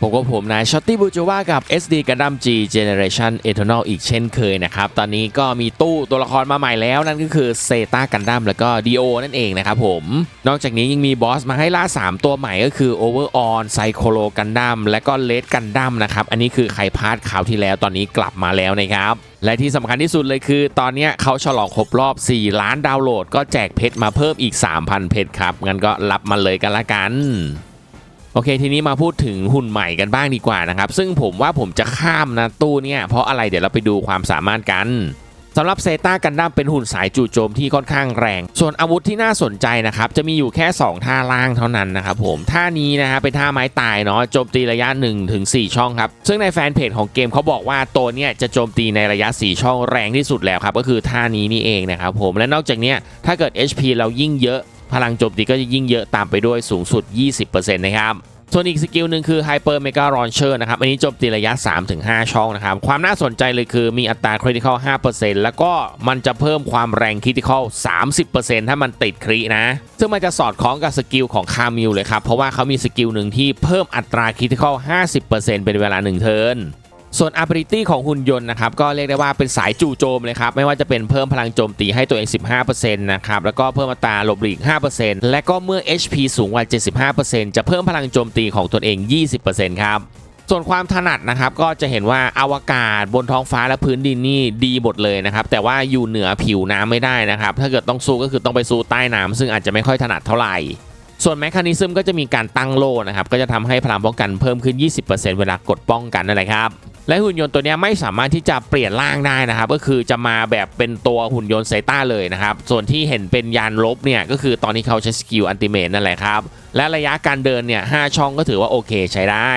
ผมกับผมนายช็อตตี้บูจูว่ากับ SD Gundam G Generation Eternal อีกเช่นเคยนะครับ ตอนนี้ก็มีตู้ตัวละครมาใหม่แล้วนั่นก็คือเซตากันดั้มแล้วก็ Dio นั่นเองนะครับผม นอกจากนี้ยังมีบอสมาให้ล่า 3 ตัวใหม่ก็คือ Overon Psycholo Gundam และก็ Red Gundam นะครับ อันนี้คือใครพลาดข่าวที่แล้วตอนนี้กลับมาแล้วนะครับและที่สำคัญที่สุดเลยคือ ตอนนี้เขาฉลองครบรอบ 4 ล้านดาวน์โหลด ก็แจกเพชรมาเพิ่มอีก 3,000 เพชรครับงั้นก็รับมาเลยกันละกัน โอเค ทีนี้มาพูดถึงหุ่นใหม่กันบ้างดีกว่านะครับ ซึ่งผมว่าผมจะข้ามนะตู้เนี่ยเพราะอะไรเดี๋ยวเราไปดูความสามารถกันสำหรับเซตากันดั้มเป็นหุ่นสายจู่โจมที่ค่อนข้างแรง ส่วนอาวุธที่น่าสนใจนะครับ จะมีอยู่แค่ 2 ท่าล่างเท่านั้นนะครับผม ท่านี้นะฮะเป็นท่าไม้ตายเนาะโจมตีระยะ1ถึง4ช่องครับ ซึ่งในแฟนเพจของเกมเขาบอกว่าตัวเนี่ยจะโจมตีในระยะ 4 ช่องแรงที่สุดแล้วครับ ก็คือท่านี้นี่เองนะครับผม และนอกจากนี้ถ้าเกิด HP เรายิ่งเยอะ พลังโจมตีก็จะยิ่งเยอะตามไปด้วยสูงสุด 20%นะครับส่วนอีกสกิลหนึ่งคือ Hyper Mega Launcher นะครับ อันนี้โจมตีระยะ 3-5 ช่องนะครับ ความน่าสนใจเลยคือมีอัตรา Critical 5%แล้วก็มันจะเพิ่มความแรง Critical 30%ถ้ามันติดครินะ ซึ่งมันจะสอดคล้องกับสกิลของคามิลเลยครับ เพราะว่าเขามีสกิลหนึ่งที่เพิ่มอัตรา Critical 50%เป็นเวลา 1 เทิร์น ส่วน ability ของหุ่นยนต์นะครับก็เรียกได้ว่าเป็นสายจู่โจมเลยครับ ไม่ว่าจะเป็นเพิ่มพลังโจมตีให้ตัวเอง 15%นะครับ แล้วก็เพิ่มอัตราหลบหลีก 5%และก็เมื่อ HP สูงกว่า 75%จะเพิ่มพลังโจมตีของตนเอง 20%ครับส่วนความถนัดนะครับก็จะเห็นว่าอวกาศบนท้องฟ้าและพื้นดินนี่ดีหมดเลยนะครับ แต่ว่าอยู่เหนือผิวน้ำไม่ได้นะครับ ถ้าเกิดต้องสู้ก็คือต้องไปสู้ใต้น้ำซึ่งอาจจะไม่ค่อยถนัดเท่าไหร่ ส่วนแมคคานิซึมก็จะมีการตั้งโล่นะครับก็จะทำให้พลังป้องกันเพิ่มขึ้น 20%เวลากดป้องกันนั่นแหละครับและหุ่นยนต์ตัวนี้ไม่สามารถที่จะเปลี่ยนร่างได้นะครับ ก็คือจะมาแบบเป็นตัวหุ่นยนต์ไซต้าเลยนะครับ ส่วนที่เห็นเป็นยานลบเนี่ยก็คือตอนที่เขาใช้สกิลอันติเมตนั่นแหละครับ และระยะการเดินเนี่ยหช่องก็ถือว่าโอเคใช้ได้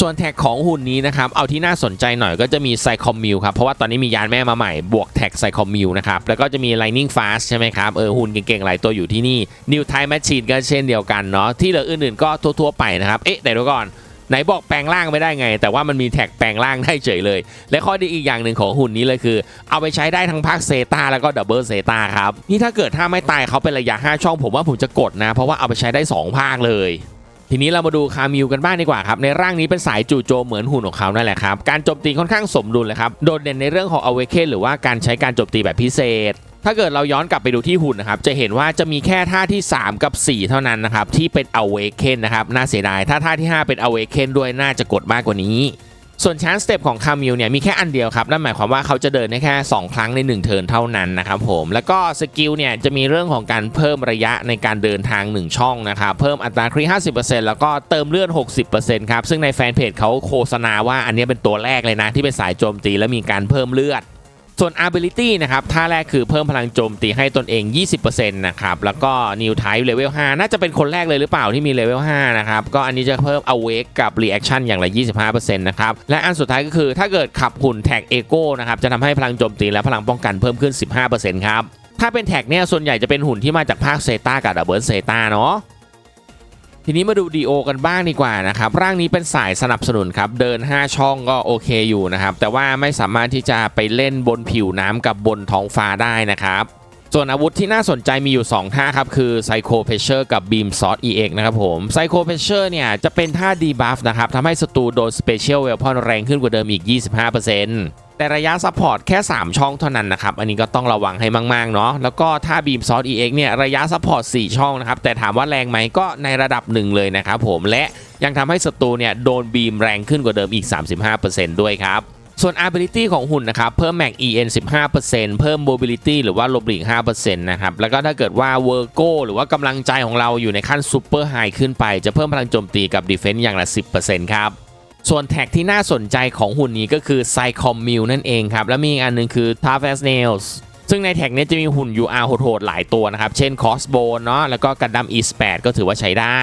ส่วนแท็กของหุ่นนี้นะครับ เอาที่น่าสนใจหน่อยก็จะมีไซคอมมิวครับ เพราะว่าตอนนี้มียานแม่มาใหม่บวกแท็กไซคอมมิวนะครับ แล้วก็จะมี Lightning Fast ใช่ไหมครับ เออ หุ่นเก่งๆ หลายตัวอยู่ที่นี่ New Time Machine ก็เช่นเดียวกันเนาะ ที่เหลืออื่นๆ ก็ทั่วๆ ไปนะครับ เอ๊ะ แต่เดี๋ยวก่อนไหนบอกแปลงร่างไม่ได้ไง แต่ว่ามันมีแท็กแปลงร่างได้เฉยเลย และข้อดีอีกอย่างหนึ่งของหุ่นนี้เลยคือ เอาไปใช้ได้ทั้งภาคเซตาแล้วก็ดับเบิลเซตาครับนี่ถ้าเกิดถ้าไม่ตายเขาเป็นระยะ 5 ช่องผมว่าผมจะกดนะ เพราะว่าเอาไปใช้ได้ 2 ภาคเลย ทีนี้เรามาดูคามิวกันบ้างดีกว่าครับในร่างนี้เป็นสายจู่โจมเหมือนหุ่นของเขานั่นแหละครับการโจมตีค่อนข้างสมดุลเลยครับโดดเด่นในเรื่องของอเวเคนหรือว่าการใช้การโจมตีแบบพิเศษถ้าเกิดเราย้อนกลับไปดูที่หุ่นนะครับ จะเห็นว่าจะมีแค่ท่าที่ 3 กับ 4 เท่านั้นนะครับ ที่เป็น Awaken นะครับ น่าเสียดาย ถ้าท่าที่ 5 เป็น Awaken ด้วยน่าจะกดมากกว่านี้ ส่วนชานสเต็ปของคามิลเนี่ยมีแค่อันเดียวครับ นั่นหมายความว่าเขาจะเดินได้แค่ 2 ครั้งใน 1 เทิร์นเท่านั้นนะครับผม แล้วก็สกิลเนี่ยจะมีเรื่องของการเพิ่มระยะในการเดินทาง 1 ช่องนะครับ เพิ่มอัตราครี50%แล้วก็เติมเลือด 60%ครับ ซึ่งในแฟนเพจเขาโฆษณาว่าอันนี้เป็นตัวแรกเลยนะที่เป็นสายโจมตีและมีการเพิ่มเลือด ส่วน ability นะครับท่าแรกคือเพิ่มพลังโจมตีให้ตนเอง 20%นะครับ แล้วก็ new type level 5 น่าจะเป็นคนแรกเลยหรือเปล่าที่มี level 5 นะครับ ก็อันนี้จะเพิ่ม awake กับ reaction อย่างละ 25%นะครับ และอันสุดท้ายก็คือถ้าเกิดขับหุ่นแท็ก echo นะครับ จะทำให้พลังโจมตีและพลังป้องกันเพิ่มขึ้น 15%ครับ ถ้าเป็นแท็กเนี่ยส่วนใหญ่จะเป็นหุ่นที่มาจากภาคเซตากับดับเบิลเซตาเนาะ ทีนี้มาดูดีโอกันบ้างดีกว่านะครับร่างนี้เป็นสายสนับสนุนครับเดิน 5 ช่องก็โอเคอยู่นะครับแต่ว่าไม่สามารถที่จะไปเล่นบนผิวน้ำกับบนท้องฟ้าได้นะครับ ส่วนอาวุธที่น่าสนใจมีอยู่ 2 ท่าครับ คือ Psycho Pressure กับ Beam Sword EX นะครับผม Psycho Pressure เนี่ย จะเป็นท่า debuff นะครับทำให้ศัตรูโดน Special Weapon แรงขึ้นกว่าเดิมอีก 25%แต่ระยะซัพพอร์ตแค่ 3 ช่องเท่านั้นนะครับ อันนี้ก็ต้องระวังให้มาก ๆ เนาะแล้วก็ถ้า Beam Sword EX เนี่ย ระยะซัพพอร์ต 4 ช่องนะครับ แต่ถามว่าแรงไหมก็ในระดับหนึ่งเลยนะครับผมและยังทำให้ศัตรูเนี่ยโดนบีมแรงขึ้นกว่าเดิมอีก 35%ด้วยครับ ส่วน ability ของหุ่นนะครับเพิ่ม Max EN 15%เพิ่ม mobility หรือว่าลบหลีก5%นะครับแล้วก็ถ้าเกิดว่า Virgo หรือว่ากำลังใจของเราอยู่ในขั้น Super High ขึ้นไป จะเพิ่มพลังโจมตีกับ Defense อย่างละ 10%ครับส่วนแท็กที่น่าสนใจของหุ่นนี้ก็คือ Psychom m i l นั่นเองครับ และมีอีกอันหนึงคือ Tough as Nails ซึ่งในแท็กนี้จะมีหุ่น UR โหดๆหลายตัวนะครับ เช่น Crossbone เนาะแล้วก็ Gundam East 8ก็ถือว่าใช้ได้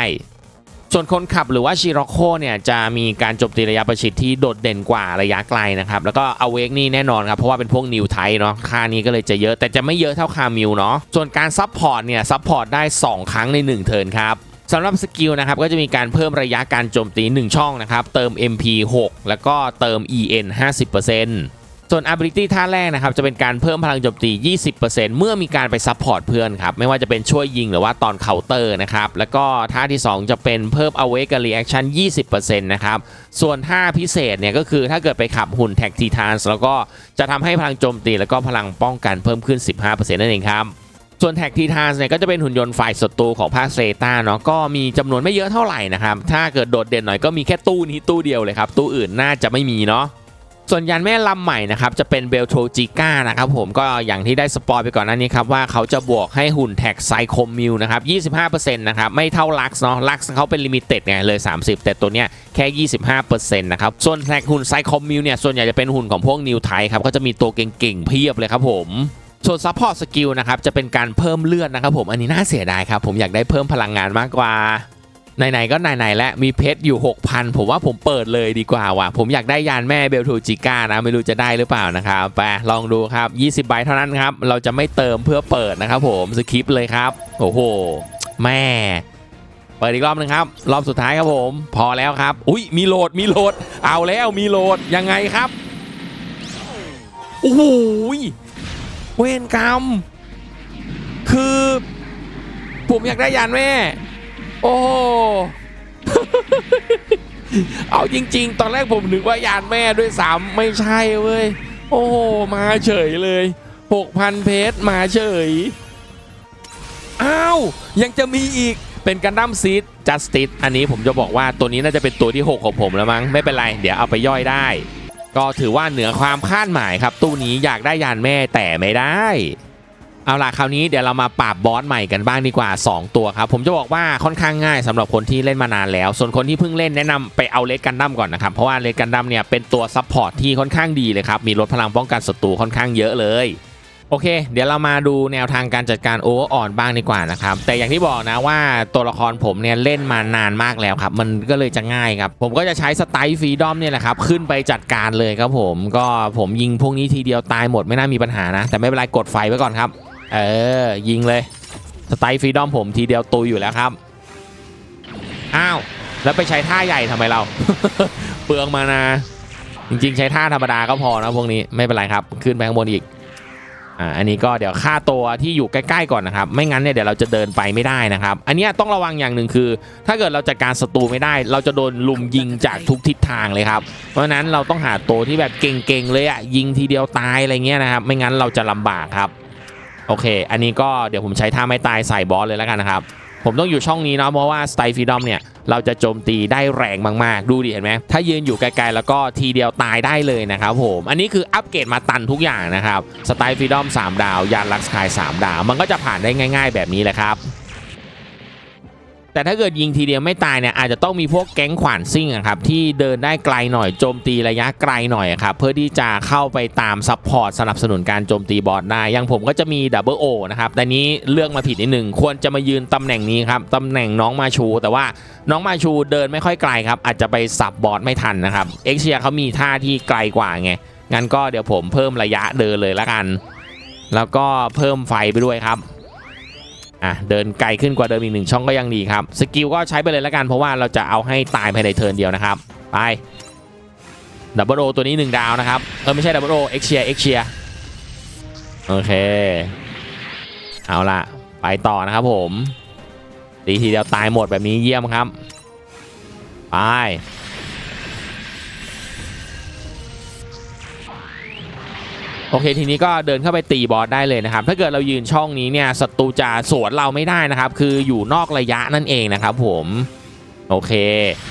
ส่วนคนขับหรือว่าชิโรโคเนี่ยจะมีการโจมตีระยะประชิดที่โดดเด่นกว่าระยะไกลนะครับ แล้วก็อเวกนี่แน่นอนครับเพราะว่าเป็นพวกนิวไทเนาะค่านี้ก็เลยจะเยอะแต่จะไม่เยอะเท่าคามิวเนาะส่วนการซับพอร์ตเนี่ยซับพอร์ตได้ 2 ครั้งใน 1 เทิร์นครับสำหรับสกิลนะครับก็จะมีการเพิ่มระยะการโจมตี 1 ช่องนะครับเติม MP 6 แล้วก็เติม EN 50% ส่วน ability ท่าแรกนะครับ จะเป็นการเพิ่มพลังโจมตี 20%เมื่อมีการไปซัพพอร์ตเพื่อนครับ ไม่ว่าจะเป็นช่วยยิงหรือว่าตอนเคาน์เตอร์นะครับ แล้วก็ท่าที่ 2 จะเป็นเพิ่ม awake กับ reaction 20%นะครับ ส่วนท่าพิเศษเนี่ยก็คือถ้าเกิดไปขับหุ่นแท็กทีทานแล้วก็จะทำให้พลังโจมตี แล้วก็พลังป้องกันเพิ่มขึ้น 15%นั่นเองครับส่วนแท็กทีทานเนี่ยก็จะเป็นหุ่นยนต์ฝ่ายศัตรูของภาคเซต้าเนาะก็มีจำนวนไม่เยอะเท่าไหร่นะครับถ้าเกิดโดดเด่นหน่อยก็มีแค่ตู้นี้ตู้เดียวเลยครับตู้อื่นน่าจะไม่มีเนาะ ส่วนยานแม่ลำใหม่นะครับจะเป็นเบลโทจิก้านะครับผมก็อย่างที่ได้สปอยไปก่อนหน้านี้ครับว่าเขาจะบวกให้หุ่นแท็กไซคมมิวนะครับ 25%นะครับไม่เท่าลักซ์เนาะลักซ์เขาเป็นลิมิเต็ดไงเลย 30 แต่ตัวเนี้ยแค่ 25%นะครับส่วนแท็กหุ่นไซคมมิวเนี่ยส่วนใหญ่จะเป็นหุ่นของพวกนิวไทครับก็จะมีตัวเก่งๆเพียบเลยครับผมส่วนซัพพอร์ตสกิลนะครับจะเป็นการเพิ่มเลือดนะครับผมอันนี้น่าเสียดายครับผมอยากได้เพิ่มพลังงานมากกว่า ไหนๆก็ไหนๆและมีเพชรอยู่ 6,000 ผมว่าผมเปิดเลยดีกว่าว่ะ ผมอยากได้ยานแม่เบลทูจิก้านะ ไม่รู้จะได้หรือเปล่านะครับไปลองดูครับ 20 ใบเท่านั้นครับ เราจะไม่เติมเพื่อเปิดนะครับผมสคริปต์เลยครับ โอ้โห แม่เปิดอีกรอบหนึงครับ รอบสุดท้ายครับผม พอแล้วครับ อุ้ยมีโหลดมีโหลด เอาแล้วมีโหลดยังไงครับโอ้โหยเวรกรรม คือ ผมอยากได้ยานแม่ โอ้ เอาจริง ๆ ตอนแรกผมนึกว่ายานแม่ด้วยซ้ำไม่ใช่เว้ย โอ้โห มาเฉยเลย 6,000 เพชรมาเฉย อ้าว ยังจะมีอีกเป็นกันดั้มซีดจัสติสอันนี้ผมจะบอกว่าตัวนี้น่าจะเป็นตัวที่ 6 ของผมแล้วมั้ง ไม่เป็นไร เดี๋ยวเอาไปย่อยได้ ก็ถือว่าเหนือความคาดหมายครับ ตู้นี้อยากได้ยานแม่แต่ไม่ได้ เอาล่ะคราวนี้เดี๋ยวเรามาปราบบอสใหม่กันบ้างดีกว่า 2 ตัวครับ ผมจะบอกว่าค่อนข้างง่ายสำหรับคนที่เล่นมานานแล้ว ส่วนคนที่เพิ่งเล่นแนะนำไปเอาเลดกันดั้มก่อนนะครับ เพราะว่าเลดกันดั้มเนี่ยเป็นตัวซับพอร์ตที่ค่อนข้างดีเลยครับ มีลดพลังป้องกันศัตรูค่อนข้างเยอะเลยโอเค เดี๋ยวเรามาดูแนวทางการจัดการโอเวอร์ออนบ้างดีกว่านะครับ แต่อย่างที่บอกนะว่าตัวละครผมเนี่ยเล่นมานานมากแล้วครับ มันก็เลยจะง่ายครับ ผมก็จะใช้สไตล์ฟรีดอมเนี่ยแหละครับ ขึ้นไปจัดการเลยครับผม ก็ผมยิงพวกนี้ทีเดียวตายหมดไม่น่ามีปัญหานะ แต่ไม่เป็นไรกดไฟไว้ก่อนครับ เออ ยิงเลย สไตล์ฟรีดอมผมทีเดียวตุยอยู่แล้วครับ อ้าว แล้วไปใช้ท่าใหญ่ทำไมเรา เปลืองมานะจริงๆ ใช้ท่าธรรมดาก็พอนะพวกนี้ไม่เป็นไรครับ ขึ้นไปข้างบนอีกอ่าอันนี้ก็เดี๋ยวฆ่าตัวที่อยู่ใกล้ๆก่อนนะครับ ไม่งั้นเนี่ยเดี๋ยวเราจะเดินไปไม่ได้นะครับ อันนี้ต้องระวังอย่างหนึ่งคือ ถ้าเกิดเราจัดการศัตรูไม่ได้ เราจะโดนลุมยิงจากทุกทิศทางเลยครับ เพราะฉะนั้นเราต้องหาตัวที่แบบเก่งๆเลยอะยิงทีเดียวตายอะไรเงี้ยนะครับ ไม่งั้นเราจะลำบากครับ โอเค อันนี้ก็เดี๋ยวผมใช้ท่าไม่ตายใส่บอสเลยแล้วกันนะครับ ผมต้องอยู่ช่องนี้เนาะเพราะว่าสไตล์ฟรีดอมเนี่ยเราจะโจมตีได้แรงมากๆ ดูดิเห็นไหมถ้ายืนอยู่ไกลๆ แล้วก็ทีเดียวตายได้เลยนะครับผม อันนี้คืออัปเกรดมาตันทุกอย่างนะครับ สไตล์ฟรีดอม3 ดาว ยานลักสกาย3 ดาว มันก็จะผ่านได้ง่าย ๆ แบบนี้แหละครับ แต่ถ้าเกิดยิงทีเดียวไม่ตายเนี่ยอาจจะต้องมีพวกแก๊งขวานซิ่งครับที่เดินได้ไกลหน่อยโจมตีระยะไกลหน่อยครับเพื่อที่จะเข้าไปตามซัพพอร์ตสนับสนุนการโจมตีบอสได้อย่างผมก็จะมีดับเบิลโอนะครับแต่นี้เลือกมาผิดนิดหนึ่งควรจะมายืนตำแหน่งนี้ครับตำแหน่งน้องมาชู แต่ว่าน้องมาชูเดินไม่ค่อยไกลครับอาจจะไปสับบอสไม่ทันนะครับเอ็กเชียเขามีท่าที่ไกลกว่าไงงั้นก็เดี๋ยวผมเพิ่มระยะเดินเลยละกัน แล้วก็เพิ่มไฟไปด้วยครับ อะเดินไกลขึ้นกว่าเดิมอีกหนึ่งช่องก็ยังดีครับสกิลก็ใช้ไปเลยล้วกันเพราะว่าเราจะเอาให้ตายภายในเทิร์นเดียวนะครับไปดับเบิลโอตัวนี้ 1 ดาวนะครับเออไม่ใช่ดับเบิลโอเอ็กเชียเอ็กเชียโอเค เอาล่ะไปต่อนะครับผมตีทีเดียวตายหมดแบบนี้เยี่ยมครับไป โอเคทีนี้ก็เดินเข้าไปตีบอสได้เลยนะครับ ถ้าเกิดเรายืนช่องนี้เนี่ยศัตรูจะสวนเราไม่ได้นะครับ คืออยู่นอกระยะนั่นเองนะครับผมโอเค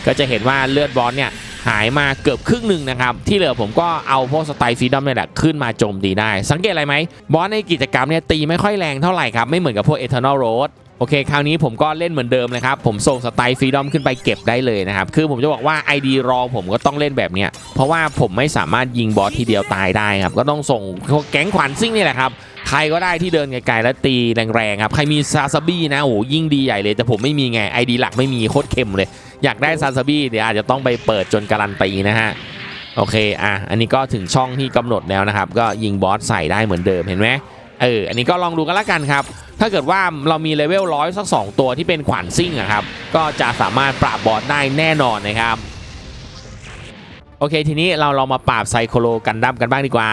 ก็จะเห็นว่าเลือดบอสเนี่ยหายมาเกือบครึ่งหนึ่งนะครับ ที่เหลือผมก็เอาพวกสไตล์ฟีดอมเนี่ยแหละขึ้นมาโจมตีได้ สังเกตอะไรไหมบอสในกิจกรรมเนี่ยตีไม่ค่อยแรงเท่าไหร่ครับ ไม่เหมือนกับพวกเอเทอร์นอลโรด โอเค คราวนี้ผมก็เล่นเหมือนเดิมเลยครับ ผมส่งสไตล์ฟรีดอมขึ้นไปเก็บได้เลยนะครับ คือผมจะบอกว่า ID รองผมก็ต้องเล่นแบบเนี้ย เพราะว่าผมไม่สามารถยิงบอสทีเดียวตายได้ครับ ก็ต้องส่งแก๊งขวัญซิ่งนี่แหละครับ ใครก็ได้ที่เดินไกลๆแล้วตีแรงๆครับ ใครมีซาซาบี้นะ โอ้ยิ่งดีใหญ่เลย แต่ผมไม่มีไง ID หลักไม่มีโคตรเค็มเลย อยากได้ซาซาบี้เดี๋ยวอาจจะต้องไปเปิดจนการันตีนะฮะ โอเค อะ อันนี้ก็ถึงช่องที่กำหนดแล้วนะครับ ก็ยิงบอสใส่ได้เหมือนเดิม เห็นไหมเออ อันนี้ก็ลองดูกันละกันครับ ถ้าเกิดว่าเรามีเลเวลร้อยสัก 2 ตัวที่เป็นขวานซิ่งอะครับ ก็จะสามารถปราบบอสได้แน่นอนนะครับ โอเคทีนี้เราลองมาปราบไซโคโลกันดั้มกันบ้างดีกว่า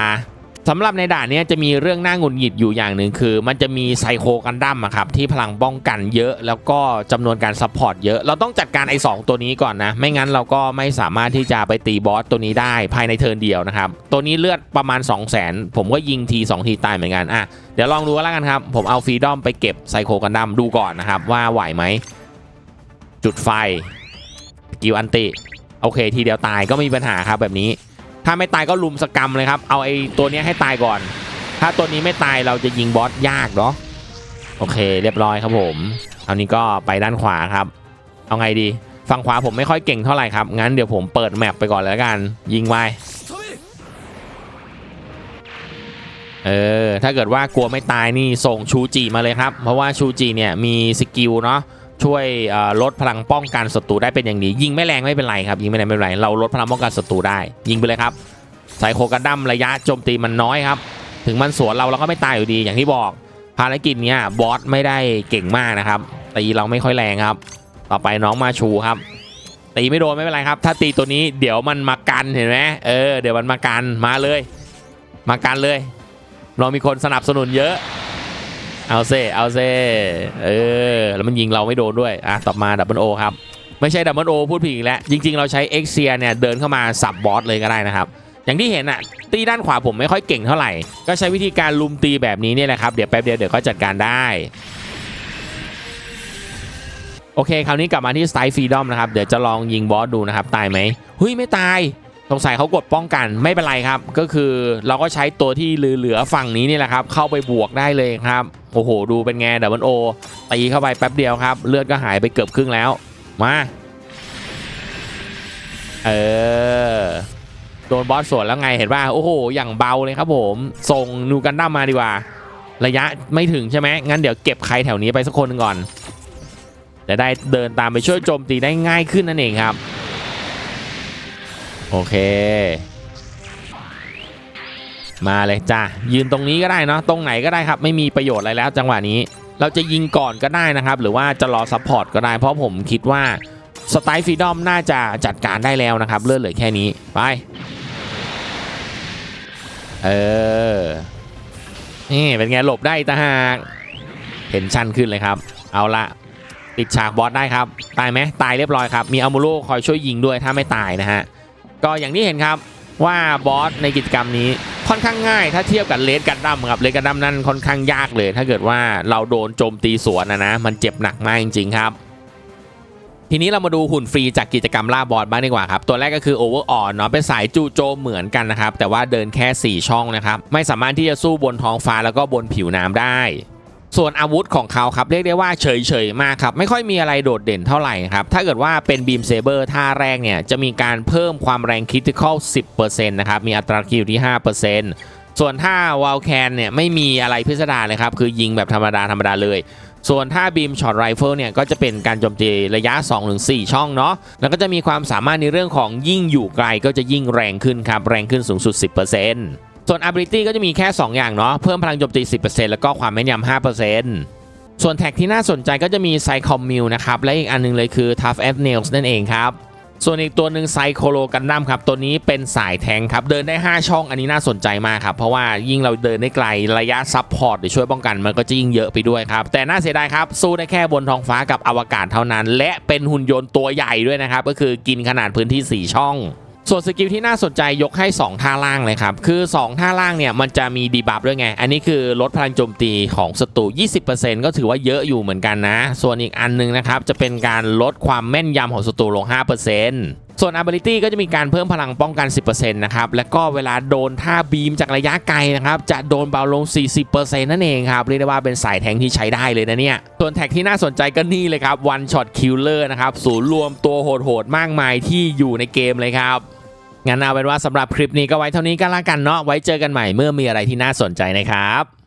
สำหรับในด่านเนี้ยจะมีเรื่องน่าหงุดหงิดอยู่อย่างหนึ่งคือ มันจะมีไซโคกันดั้มอะครับที่พลังป้องกันเยอะแล้วก็จำนวนการซัพพอร์ตเยอะ เราต้องจัดการไอ้สองตัวนี้ก่อนนะ ไม่งั้นเราก็ไม่สามารถที่จะไปตีบอสตัวนี้ได้ภายในเทิร์นเดียวนะครับ ตัวนี้เลือดประมาณ 2 0 0 0 0 0 ผมก็ยิงที 2 ทีตายเหมือนกันอะเดี๋ยวลองดูแล้วกันครับ ผมเอาฟรีดอมไปเก็บไซโคกันดั้มดูก่อนนะครับว่าไหวไหมจุดไฟกิวอันติโอเค ทีเดียวตายก็ไม่มีปัญหาครับแบบนี้ ถ้าไม่ตายก็ลุมสกรรมเลยครับ เอาไอ้ตัวนี้ให้ตายก่อน ถ้าตัวนี้ไม่ตายเราจะยิงบอสยากเนาะโอเค เรียบร้อยครับผมเอานี้ก็ไปด้านขวาครับ เอาไงดีฝั่งขวาผมไม่ค่อยเก่งเท่าไหร่ครับ งั้นเดี๋ยวผมเปิดแมปไปก่อนแล้วกัน ยิงไวเออ ถ้าเกิดว่ากลัวไม่ตายนี่ส่งชูจิมาเลยครับ เพราะว่าชูจิเนี่ยมีสกิลเนาะ ช่วยลดพลังป้องกันศัตรูได้เป็นอย่างดียิงไม่แรงไม่เป็นไรครับยิงไม่แรงไม่เป็นไรเราลดพลังป้องกันศัตรูได้ ยิงไปเลยครับไซโคกันดั้มระยะโจมตีมันน้อยครับ ถึงมันสวนเราเราก็ไม่ตายอยู่ดีอย่างที่บอก ภารกิจเนี้ยบอสไม่ได้เก่งมากนะครับตีเราไม่ค่อยแรงครับ ต่อไปน้องมาชูครับตีไม่โดนไม่เป็นไรครับ ถ้าตีตัวนี้เดี๋ยวมันมากันเห็นไหมเออเดี๋ยวมันมากันมาเลย มากันเลย เรามีคนสนับสนุนเยอะ เอาเซเอาเซเออ แล้วมันยิงเราไม่โดนด้วย อะ ต่อมาดับเบิลโอครับ ไม่ใช่ดับเบิลโอพูดผิดอีกแล้ว จริง ๆ เราใช้เอ็กเซียเนี่ย เดินเข้ามาสับบอสเลยก็ได้นะครับ อย่างที่เห็นอะ ตีด้านขวาผมไม่ค่อยเก่งเท่าไหร่ ก็ใช้วิธีการลุมตีแบบนี้เนี่ยแหละครับ เดี๋ยวแป๊บเดียวเดี๋ยวก็จัดการได้โอเค คราวนี้กลับมาที่สไตล์ฟรีดอมนะครับ เดี๋ยวจะลองยิงบอสดูนะครับ ตายไหมเฮ้ย ไม่ตาย สงสัยเขากดป้องกันไม่เป็นไรครับ ก็คือเราก็ใช้ตัวที่เหลือฝั่งนี้นี่แหละครับ เข้าไปบวกได้เลยครับโอ้โห ดูเป็นไงเดบเบิลโอตีเข้าไปแป๊บเดียวครับ เลือดก็หายไปเกือบครึ่งแล้ว มาเออโดนบอสสวนแล้วไงเห็นป่ะโอ้โห อย่างเบาเลยครับผมส่งนูกันดั้มมาดีกว่า ระยะไม่ถึงใช่ไหมงั้นเดี๋ยวเก็บใครแถวนี้ไปสักคนหนึ่งก่อนจะได้เดินตามไปช่วยโจมตีได้ง่ายขึ้นนั่นเองครับ โอเค มาเลยจ้ายืนตรงนี้ก็ได้เนาะตรงไหนก็ได้ครับ ไม่มีประโยชน์อะไรแล้ว จังหวะนี้ เราจะยิงก่อนก็ได้นะครับ หรือว่าจะรอซัพพอร์ตก็ได้ เพราะผมคิดว่าสไตล์ฟรีดอมน่าจะจัดการได้แล้วนะครับ เลือดเหลือแค่นี้ ไป เออ นี่เป็นไงหลบได้ตาหากเห็นชันขึ้นเลยครับ เอาละปิดฉากบอสได้ครับ ตายไหมตายเรียบร้อยครับ มีอัลโมโลคอยช่วยยิงด้วยถ้าไม่ตายนะฮะ ก็อย่างที่เห็นครับว่าบอสในกิจกรรมนี้ค่อนข้างง่ายถ้าเทียบกับเลดกันดั้มครับเลดกันดั้มนั่นค่อนข้างยากเลย ถ้าเกิดว่าเราโดนโจมตีสวนนะนะมันเจ็บหนักมากจริงๆครับ ทีนี้เรามาดูหุ่นฟรีจากกิจกรรมล่าบอสบ้างดีกว่าครับ ตัวแรกก็คือโอเวอร์ออนเนาะเป็นสายจู่โจมเหมือนกันนะครับ แต่ว่าเดินแค่ 4 ช่องนะครับ ไม่สามารถที่จะสู้บนท้องฟ้าแล้วก็บนผิวน้ำได้ ส่วนอาวุธของเขาครับเรียกได้ว่าเฉยๆมากครับไม่ค่อยมีอะไรโดดเด่นเท่าไหร่ครับถ้าเกิดว่าเป็นบีมเซเบอร์ท่าแรกเนี่ยจะมีการเพิ่มความแรงคริติคอล10%นะครับมีอัตราคิวที่ 5%ส่วนท่าวาลแคนเนี่ยไม่มีอะไรพิสดารเลยครับคือยิงแบบธรรมดาธรรมดาเลยส่วนท่าบีมช็อตไรเฟิลเนี่ยก็จะเป็นการโจมตีระยะ 2-4 ช่องเนาะแล้วก็จะมีความสามารถในเรื่องของยิ่งอยู่ไกลก็จะยิ่งแรงขึ้นครับ แรงขึ้นสูงสุด 10% ส่วน ability ก็จะมีแค่ 2 อย่างเนาะ เพิ่มพลังโจมตี 10%แล้วก็ความแม่นยำ5%ส่วนแท็กที่น่าสนใจก็จะมีไซคอมมิวนะครับ และอีกอันหนึงเลยคือ Tough F Nails นั่นเองครับ ส่วนอีกตัวหนึ่งไซโคโลกันดั้มครับ ตัวนี้เป็นสายแทงครับ เดินได้ 5 ช่องอันนี้น่าสนใจมากครับ เพราะว่ายิ่งเราเดินได้ไกลระยะซับพอร์ตหรือช่วยป้องกันมันก็จะยิ่งเยอะไปด้วยครับ แต่น่าเสียดายครับ สู้ได้แค่บนท้องฟ้ากับอวกาศเท่านั้น และเป็นหุ่นยนต์ตัวใหญ่ด้วยนะครับก็คือกินขนาดพื้นที่ 4 ช่อง ส่วนสกิลที่น่าสนใจยกให้ 2 ท่าล่างเลยครับ คือ 2 ท่าล่างเนี่ยมันจะมีดีบัฟด้วยไง อันนี้คือลดพลังโจมตีของศัตรู 20%ก็ถือว่าเยอะอยู่เหมือนกันนะ ส่วนอีกอันหนึงนะครับ จะเป็นการลดความแม่นยำของศัตรูลง 5%ส่วน ability ก็จะมีการเพิ่มพลังป้องกัน 10%นะครับ แล้วก็เวลาโดนท่าบีมจากระยะไกลนะครับ จะโดนเบาลง 40%นั่นเองครับ เรียกได้ว่าเป็นสายแทงที่ใช้ได้เลยนะเนี่ย ส่วนแท็กที่น่าสนใจก็นี่เลยครับ one shot killer นะครับ ศูนย์รวมตัวโหดๆ มากมายที่อยู่ในเกมเลยครับ งั้นเอาเป็นว่าสำหรับคลิปนี้ก็ไว้เท่านี้ก็แล้วกันเนาะไว้เจอกันใหม่เมื่อมีอะไรที่น่าสนใจนะครับ